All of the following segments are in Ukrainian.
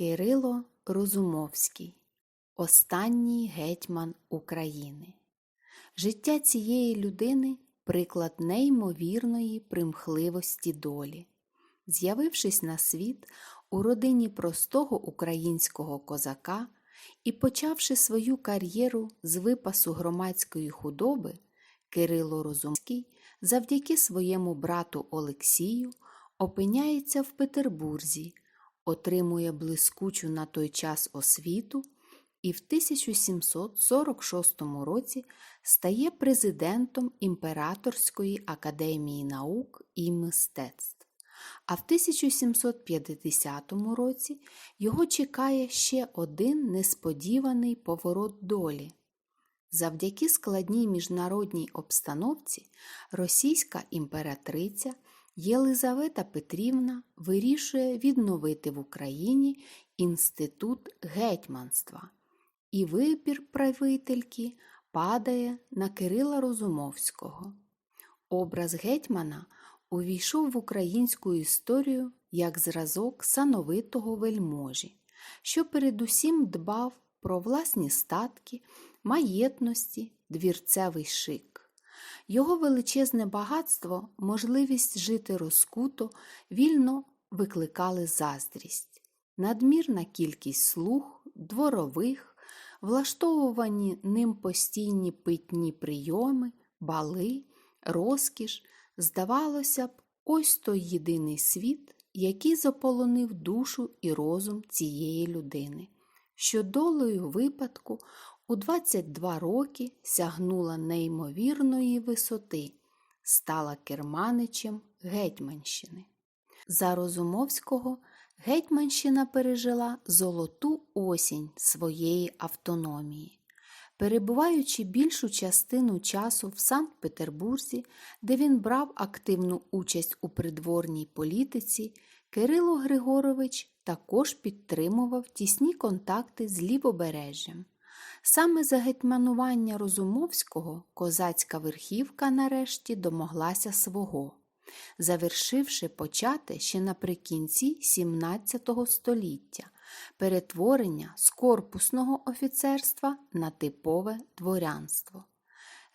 Кирило Розумовський Останній гетьман України. Життя цієї людини приклад неймовірної примхливості долі. З'явившись на світ у родині простого українського козака і почавши свою кар'єру з випасу громадської худоби, Кирило Розумський завдяки своєму брату Олексію опиняється в Петербурзі, отримує блискучу на той час освіту і в 1746 році стає президентом Імператорської академії наук і мистецтв. А в 1750 році його чекає ще один несподіваний поворот долі. Завдяки складній міжнародній обстановці російська імператриця Єлизавета Петрівна вирішує відновити в Україні інститут гетьманства, і вибір правительки падає на Кирила Розумовського. Образ гетьмана увійшов в українську історію як зразок сановитого вельможі, що передусім дбав про власні статки, маєтності, двірцевий шик. Його величезне багатство, можливість жити розкуто, вільно викликали заздрість, надмірна кількість слуг, дворових, влаштовувані ним постійні питні прийоми, бали, розкіш, здавалося б, ось той єдиний світ, який заполонив душу і розум цієї людини, що долею випадку у 22 роки сягнула неймовірної висоти, стала керманичем Гетьманщини. За Розумовського Гетьманщина пережила золоту осінь своєї автономії. Перебуваючи більшу частину часу в Санкт-Петербурзі, де він брав активну участь у придворній політиці, Кирило Григорович також підтримував тісні контакти з лівобережжям. Саме за гетьманування Розумовського козацька верхівка нарешті домоглася свого, завершивши почати ще наприкінці XVII століття перетворення з корпусного офіцерства на типове дворянство.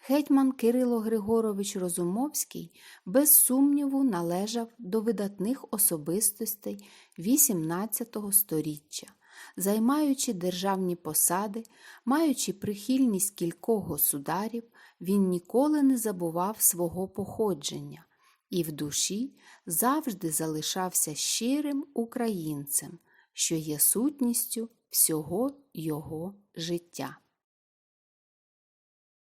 Гетьман Кирило Григорович Розумовський без сумніву належав до видатних особистостей XVIII століття, займаючи державні посади, маючи прихильність кількох государів, він ніколи не забував свого походження і в душі завжди залишався щирим українцем, що є сутністю всього його життя.